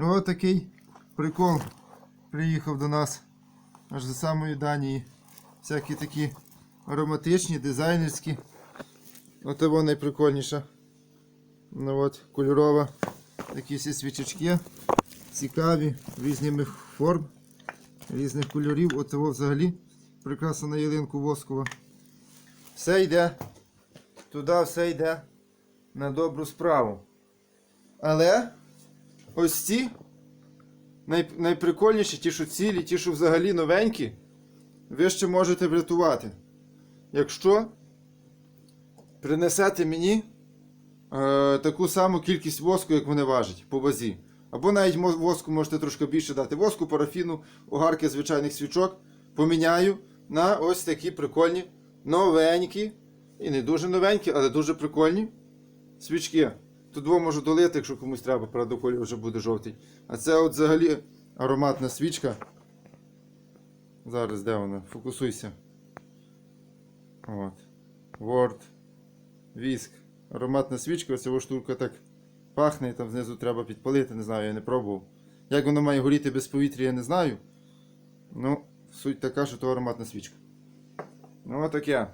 Ось такий прикол приїхав до нас аж за самої Данії. Всякі такі ароматичні, дизайнерські. От вона найприкольніша. Ну от, кольорова. Такі всі свічечки. Цікаві, різних форм, різних кольорів. От взагалі прекрасно на ялинку воскова. Все йде. Туди все йде на добру справу. Але ось ці най, найприкольніші, ті, що цілі, ті, що взагалі новенькі, ви ще можете врятувати. Якщо принесете мені е, таку саму кількість воску, як вони важать по вазі. Або навіть воску можете трошки більше дати. Воску, парафіну, огарки звичайних свічок поміняю на ось такі прикольні, новенькі. І не дуже новенькі, але дуже прикольні свічки. Тут можу долити, якщо комусь треба, правда, колір вже буде жовтий. А це от взагалі ароматна свічка. Зараз де вона? Фокусуйся. От. Word. Віск. Ароматна свічка, ось ця штука так пахне, і там знизу треба підпалити, не знаю, я не пробував. Як воно має горіти без повітря, я не знаю. Ну, суть така, що то ароматна свічка. Ну, отаке.